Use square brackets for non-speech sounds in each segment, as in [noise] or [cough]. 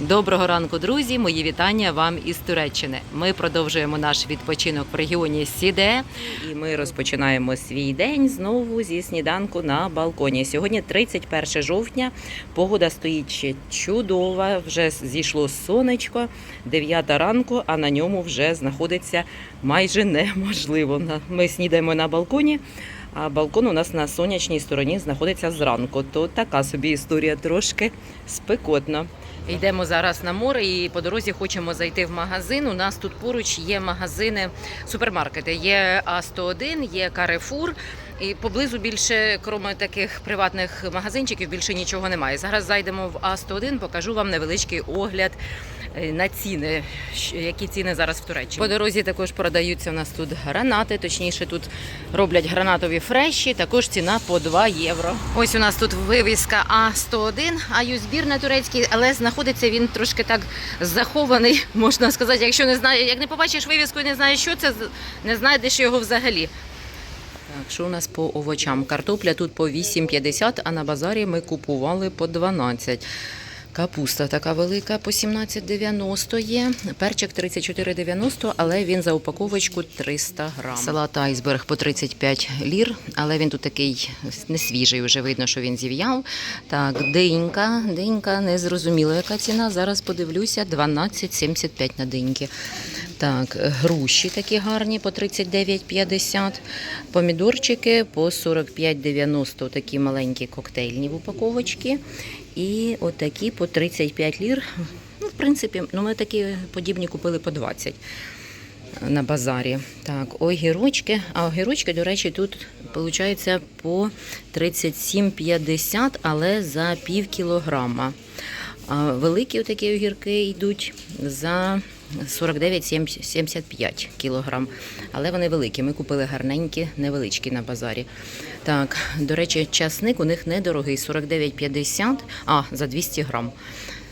Доброго ранку, друзі! Мої вітання вам із Туреччини. Ми продовжуємо наш відпочинок в регіоні Сіде, і ми розпочинаємо свій день знову зі сніданку на балконі. Сьогодні 31 жовтня. Погода стоїть ще чудова. Вже зійшло сонечко, 9 ранку, а на ньому вже знаходиться майже неможливо. Ми снідаємо на балконі. А балкон у нас на сонячній стороні знаходиться зранку. То така собі історія трошки спекотна. Йдемо зараз на море і по дорозі хочемо зайти в магазин. У нас тут поруч є магазини, супермаркети. Є А101, є Carrefour. І поблизу більше, крім таких приватних магазинчиків, більше нічого немає. Зараз зайдемо в А101, покажу вам невеличкий огляд на ціни, які ціни зараз в Туреччині. По дорозі також продаються у нас тут гранати, точніше тут роблять гранатові фреші, також ціна по 2 євро. Ось у нас тут вивіска А101, аю-збір на турецький, але знаходиться він трошки так захований, [laughs] можна сказати. Якщо не знає, як не побачиш вивіску і не знаєш, що це, не знайдеш його взагалі. Так, що у нас по овочам? Картопля тут по 8,50, а на базарі ми купували по 12. Капуста така велика по 17,90 є. Перчик 34,90, але він за упаковочку 300 грам. Салат айсберг по 35 лір, але він тут такий не свіжий, вже видно, що він зів'яв. Так, динька, динька, не зрозуміло, яка ціна. Зараз подивлюся, 12,75 на диньки. Так, груші такі гарні по 39,50. Помідорчики по 45,90, такі маленькі коктейльні в упаковочці. І отакі по 35 лір. Ну, в принципі, ну ми такі подібні купили по 20 на базарі. Так, огірочки. А огірочки, до речі, тут виходить по 37,50, але за пів кілограма. А великі такі огірки йдуть за 49,75 кілограм. Але вони великі. Ми купили гарненькі, невеличкі на базарі. Так, до речі, часник у них недорогий 49,50, а за 200 грам.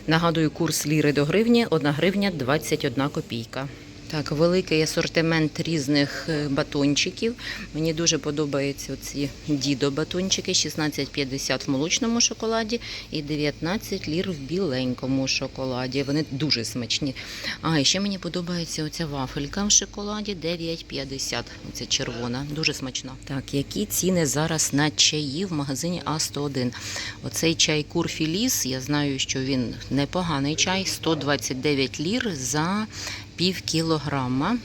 Нагадую, курс ліри до гривні 1 гривня 21 копійка. Так, великий асортимент різних е, батончиків. Мені дуже подобаються ці дідо батончики, 16,50 в молочному шоколаді і 19 лір в біленькому шоколаді. Вони дуже смачні. А ще мені подобається оця вафелька в шоколаді 9,50. Оця червона, дуже смачна. Так, які ціни зараз на чаї в магазині А101? Оцей чай Курфіліс, я знаю, що він непоганий чай, 129 лір за пів кілограма.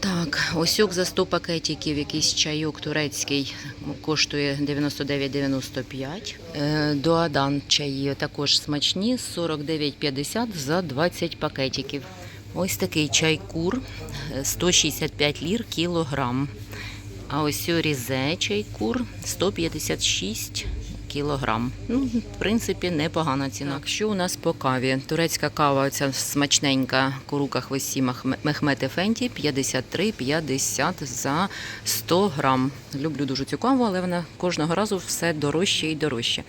Так, осьок за 100 пакетиків, якийсь чайок турецький коштує 99,95. Е, Доадан чаї також смачні, 49,50 за 20 пакетиків. Ось такий чай кур, е, 165 лір кілограм. А ось різе чайкур 156 кілограм. Ну, в принципі, непогана ціна. Так, що у нас по каві? Турецька кава, ця смачненька курука Махме- Мехмет Ефенті 53,50 за 100 грам. Люблю дуже цю каву, але вона кожного разу все дорожче і дорожче.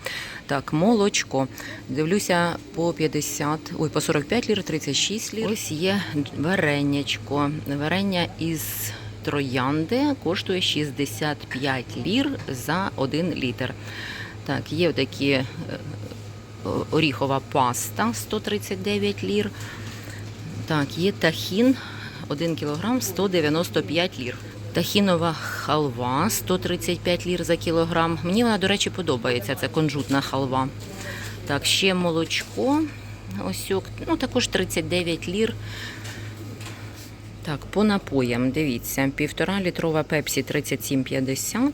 Так, молочко. Дивлюся по 50, ой, по 45 лір, 36 лір. Ось є варенячко. Варення із троянди коштує 65 лір за 1 літр. Так, є такі е, оріхова паста 139 лір. Так, є тахін 1 кілограм 195 лір. Тахінова халва 135 лір за кілограм. Мені вона, до речі, подобається. Це кунжутна халва. Так, ще молочко. Ось, ну також 39 лір. Так, по напоям, дивіться, півтора літрова пепсі 37,50,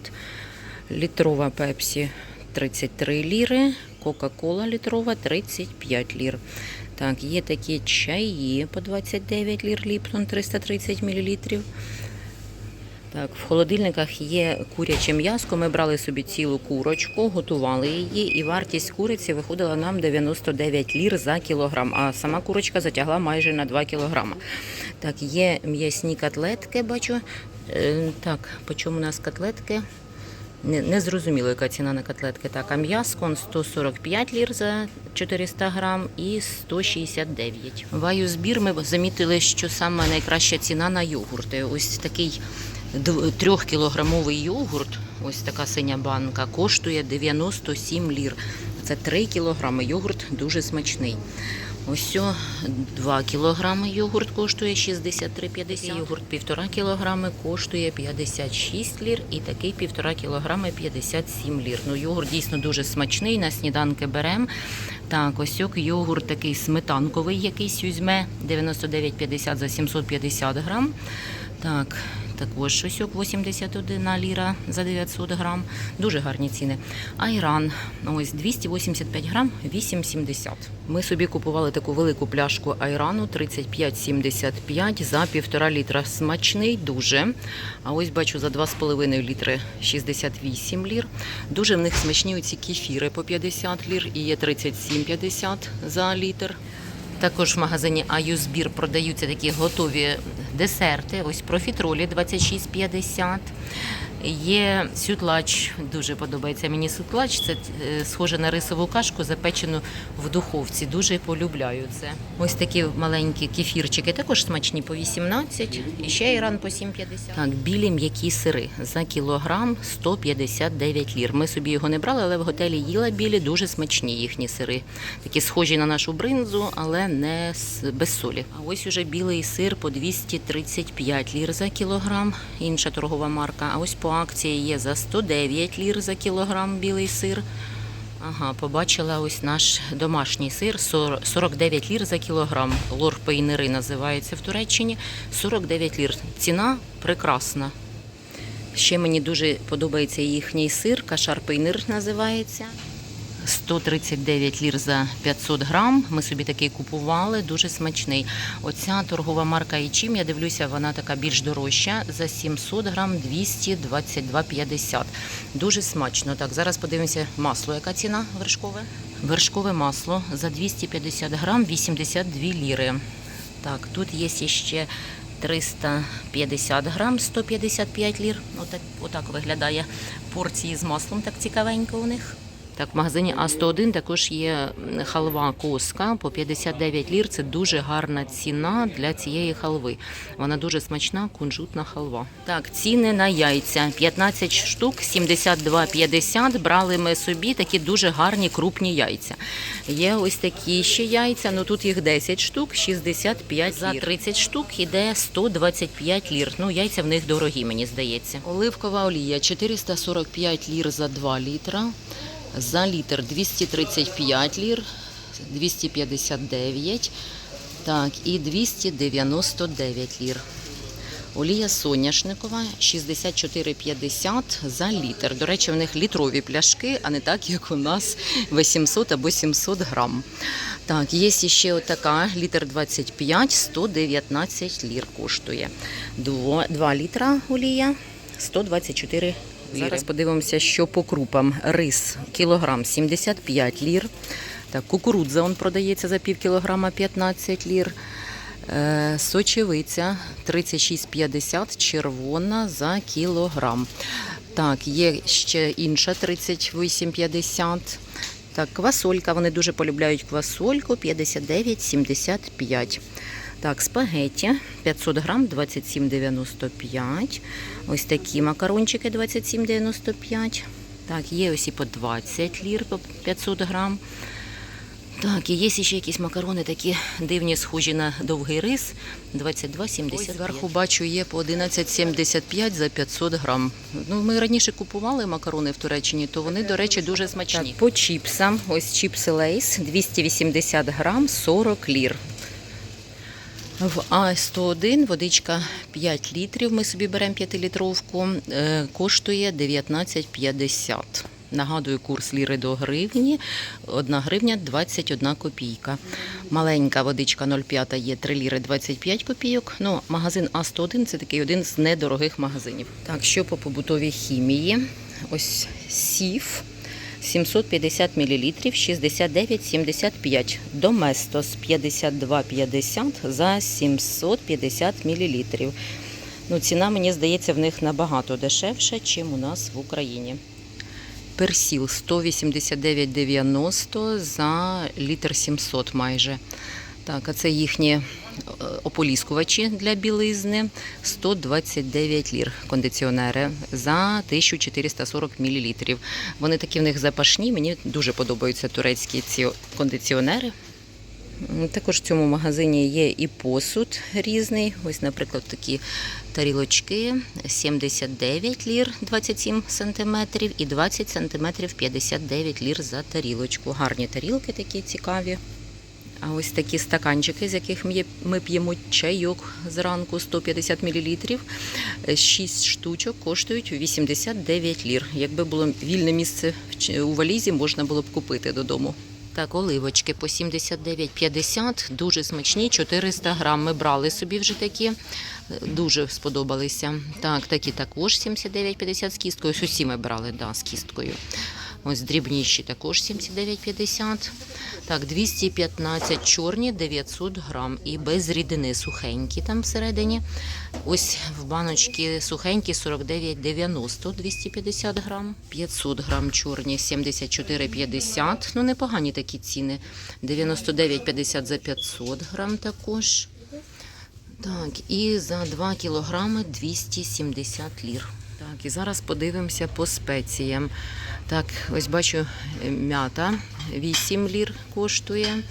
літрова пепсі 33 ліри, Кока-Кола літрова 35 лір. Так, є такі чаї по 29 лір Ліптон 330 мл. В холодильниках є куряче м'яско. Ми брали собі цілу курочку, готували її, і вартість куриці виходила нам 99 лір за кілограм. А сама курочка затягла майже на 2 кілограма. Так, є м'ясні котлетки, бачу. Е, Так, по чому у нас котлетки? Не, зрозуміло, яка ціна на котлетки. Так, а м'яско 145 лір за 400 грам і 169. Ваю збір ми замітили, що саме найкраща ціна на йогурти. Ось такий трьохкілограмовий йогурт, ось така синя банка, коштує 97 лір. Це 3 кілограми. Йогурт дуже смачний. Ось 2 кілограми йогурт коштує 63,50. Йогурт 1,5 кілограми коштує 56 лір і такий 1,5 кілограми 57 лір. Ну, йогурт дійсно дуже смачний, на сніданки беремо. Так, ось йогурт такий сметанковий якийсь візьме 99,50 за 750 грам. Так, також ось ок 81 ліра за 900 грам. Дуже гарні ціни. Айран, ось 285 грам, 8,70. Ми собі купували таку велику пляшку айрану 35,75 за півтора літра. Смачний дуже. А ось бачу за 2,5 літри 68 лір. Дуже в них смачні оці кефіри по 50 лір і є 37,50 за літр. Також в магазині Аюзбір продаються такі готові десерти. Ось профітролі 26,50. Є сютлач, дуже подобається мені сютлач. Це е, схоже на рисову кашку, запечену в духовці. Дуже полюбляю це. Ось такі маленькі кефірчики, також смачні по 18. І ще іран по 7,50. Так, білі м'які сири за кілограм 159 лір. Ми собі його не брали, але в готелі їла білі, дуже смачні їхні сири. Такі схожі на нашу бринзу, але не без солі. А ось уже білий сир по 235 лір за кілограм. Інша торгова марка. А ось по акції є за 109 лір за кілограм білий сир. Ага, побачила ось наш домашній сир 49 лір за кілограм. Лор пейнери називається в Туреччині. 49 лір. Ціна прекрасна. Ще мені дуже подобається їхній сир, кашар пейнир називається. 139 лір за 500 грам. Ми собі такий купували, дуже смачний. Оця торгова марка Ічім, я дивлюся, вона така більш дорожча. За 700 грам 222,50. Дуже смачно. Так, зараз подивимося масло. Яка ціна вершкове? Вершкове масло за 250 грам 82 ліри. Так, тут є ще 350 грам, 155 лір. Отак, отак виглядає порції з маслом, так цікавенько у них. Так, в магазині А101 також є халва коска по 59 лір. Це дуже гарна ціна для цієї халви. Вона дуже смачна, кунжутна халва. Так, ціни на яйця 15 штук, 72,50. Брали ми собі такі дуже гарні крупні яйця. Є ось такі ще яйця, ну тут їх 10 штук, 65 За 30 штук іде 125 лір. Ну, яйця в них дорогі, мені здається. Оливкова олія 445 лір за 2 літра. За літр 235 лір, 259, так, і 299 лір. Олія соняшникова 64,50 за літр. До речі, в них літрові пляшки, а не так, як у нас 800 або 700 грам. Так, є ще отака, літр 25, 119 лір коштує. 2, 2 літра олія, 124 ліри. Зараз подивимося, що по крупам. Рис кілограм 75 лір. Так, кукурудза он продається за пів кілограма 15 лір. Е, Сочевиця 36,50 червона за кілограм. Так, є ще інша 38,50. Так, квасолька. Вони дуже полюбляють квасольку 59,75. Так, спагетті 500 грам 27,95. Ось такі макарончики 27,95. Так, є ось і по 20 лір по 500 грам. Так, і є ще якісь макарони такі дивні, схожі на довгий рис. 22,75. Зверху бачу, є по 11,75 за 500 грам. Ну, ми раніше купували макарони в Туреччині, то вони, до речі, дуже смачні. Так, по чіпсам, ось чіпси Лейс, 280 грам, 40 лір. В А101 водичка 5 літрів, ми собі беремо 5-літровку, е, коштує 19,50. Нагадую, курс ліри до гривні. 1 гривня 21 копійка. Маленька водичка 0,5 є 3 ліри 25 копійок. Ну, магазин А101 це такий один з недорогих магазинів. Так, що по побутовій хімії? Ось сіф 750 мл 69,75. Доместос 52,50 за 750 мл. Ну, ціна, мені здається, в них набагато дешевша, ніж у нас в Україні. Персіл 189,90 за літр 700 майже. Так, а це їхні е, ополіскувачі для білизни 129 лір кондиціонери за 1440 мл. Вони такі в них запашні. Мені дуже подобаються турецькі ці кондиціонери. Також в цьому магазині є і посуд різний. Ось, наприклад, такі тарілочки 79 лір 27 сантиметрів і 20 сантиметрів 59 лір за тарілочку. Гарні тарілки такі цікаві. А ось такі стаканчики, з яких ми- п'ємо чайок зранку 150 мл, 6 штучок коштують 89 лір. Якби було вільне місце у валізі, можна було б купити додому. Так, оливочки по 79,50, дуже смачні, 400 грам. Ми брали собі вже такі, е, дуже сподобалися. Так, такі також 79,50 з кісткою. Ось ми брали, да, з кісткою. Ось дрібніші також 79,50. Так, 215 чорні, 900 грам. І без рідини сухенькі там всередині. Ось в баночці сухенькі 49,90, 250 грам. 500 грам чорні, 74,50. Ну, непогані такі ціни. 99,50 за 500 грам також. Так, і за 2 кілограми 270 лір. Так, і зараз подивимося по спеціям. Так, ось бачу е, м'ята 8 лір коштує.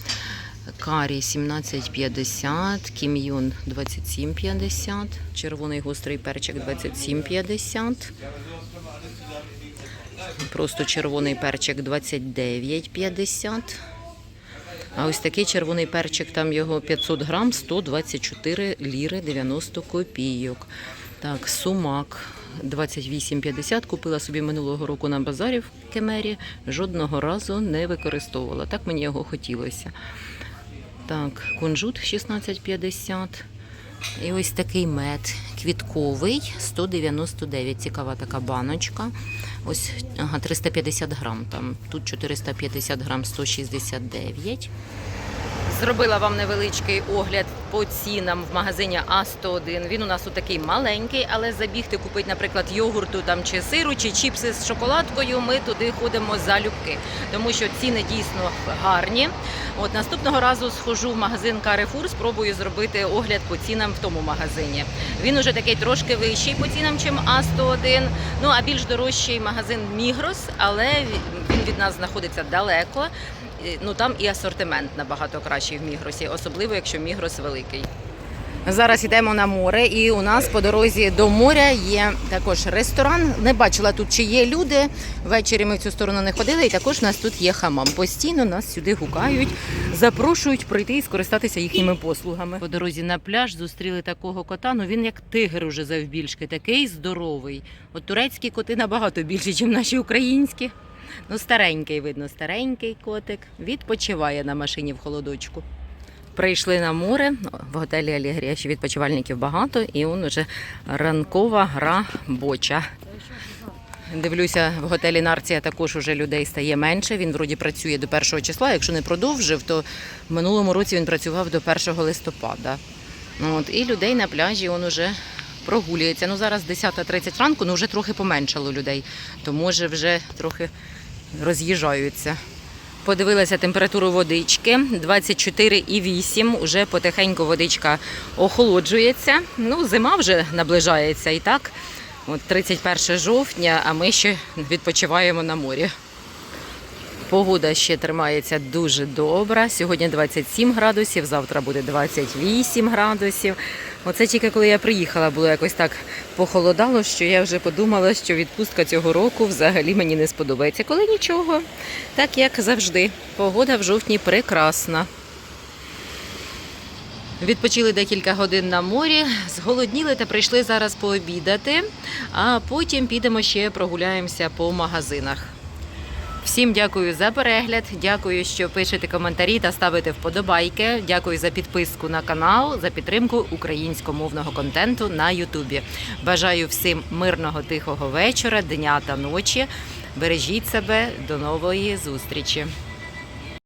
Карі 17,50, кім'йон 27,50, червоний гострий перчик 27,50. Просто червоний перчик 29,50. А ось такий червоний перчик, там його 500 грам, 124 ліри 90 копійок. Так, сумак 28,50. Купила собі минулого року на базарі в Кемері. Жодного разу не використовувала. Так мені його хотілося. Так, кунжут 16,50. І ось такий мед квітковий 199. Цікава така баночка. Ось ага, 350 грам там. Тут 450 грам 169. Зробила вам невеличкий огляд по цінам в магазині А101. Він у нас у такий маленький, але забігти купити, наприклад, йогурту там чи сиру, чи чіпси з шоколадкою. Ми туди ходимо залюбки, тому що ціни дійсно гарні. От наступного разу схожу в магазин Carrefour, спробую зробити огляд по цінам в тому магазині. Він уже такий трошки вищий по цінам, чим А101. Ну а більш дорожчий магазин Мігрос, але він від нас знаходиться далеко. Ну там і асортимент набагато кращий в Мігросі, особливо якщо Мігрос великий. Зараз йдемо на море, і у нас по дорозі до моря є також ресторан. Не бачила тут, чи є люди. Ввечері ми в цю сторону не ходили, і також у нас тут є хамам. Постійно нас сюди гукають, запрошують прийти і скористатися їхніми послугами. По дорозі на пляж зустріли такого кота. Ну він як тигр уже завбільшки, такий здоровий. От турецькі коти набагато більші, ніж наші українські. Ну, старенький, видно, старенький котик. Відпочиває на машині в холодочку. Прийшли на море в готелі Алігрія, ще відпочивальників багато, і он уже ранкова гра боча. Дивлюся, в готелі Нарція також уже людей стає менше. Він вроді працює до 1 числа. Якщо не продовжив, то в минулому році він працював до 1 листопада. Ну, От, і людей на пляжі он уже прогулюється. Ну зараз 10.30 ранку, ну вже трохи поменшало людей, то може вже трохи роз'їжджаються. Подивилася температуру водички 24,8. Уже потихеньку водичка охолоджується. Ну, зима вже наближається і так. От 31 жовтня, а ми ще відпочиваємо на морі. Погода ще тримається дуже добра. Сьогодні 27 градусів, завтра буде 28 градусів. Оце тільки коли я приїхала, було якось так похолодало, що я вже подумала, що відпустка цього року взагалі мені не сподобається. Коли нічого, так як завжди. Погода в жовтні прекрасна. Відпочили декілька годин на морі, зголодніли та прийшли зараз пообідати, а потім підемо ще прогуляємося по магазинах. Всім дякую за перегляд. Дякую, що пишете коментарі та ставите вподобайки. Дякую за підписку на канал, за підтримку українськомовного контенту на Ютубі. Бажаю всім мирного тихого вечора, дня та ночі. Бережіть себе, до нової зустрічі.